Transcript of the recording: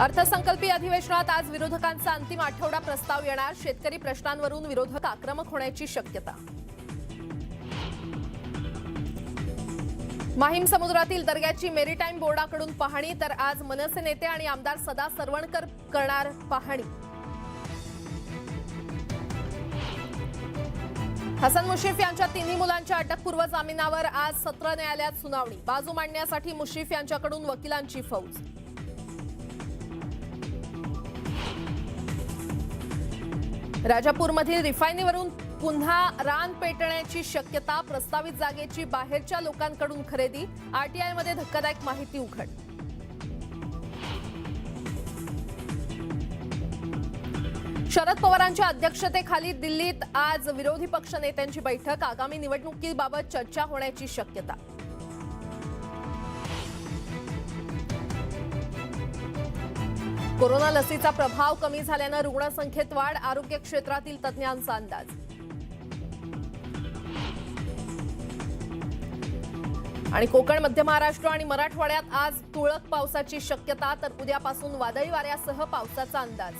अर्थसंकल्पीय अधिवेशनात आज विरोधकांचा अंतिम आठवडा प्रस्ताव येणार. शेतकरी प्रश्नांवरून विरोधक आक्रमक होण्याची शक्यता. माहीम समुद्रातील दर्ग्याची मेरीटाईम बोर्डाकडून पाहणी तर आज मनसे नेते आणि आमदार सदा सरवणकर करणार पाहणी. हसन मुश्रीफ यांच्या तिन्ही मुलांच्या अटकपूर्व जामिनावर आज सत्र न्यायालयात सुनावणी. बाजू मांडण्यासाठी मुश्रीफ यांच्याकडून वकिलांची फौज. राजापूरमधील रिफायनीवरून पुन्हा रान पेटण्याची शक्यता प्रस्तावित जागेची बाहेरच्या लोकांकडून खरेदी आरटीआयमध्ये धक्कादायक माहिती उघड. शरद पवारांच्या अध्यक्षतेखाली दिल्लीत आज विरोधी पक्ष नेत्यांची बैठक. आगामी निवडणुकीबाबत चर्चा होण्याची शक्यता. कोरोना लसीचा प्रभाव कमी झाल्यानं रुग्णसंख्येत वाढ आरोग्य क्षेत्रातील तज्ज्ञांचा अंदाज. आणि कोकण मध्य महाराष्ट्र आणि मराठवाड्यात आज तुळक पावसाची शक्यता तर उद्यापासून वादळी वाऱ्यासह पावसाचा अंदाज.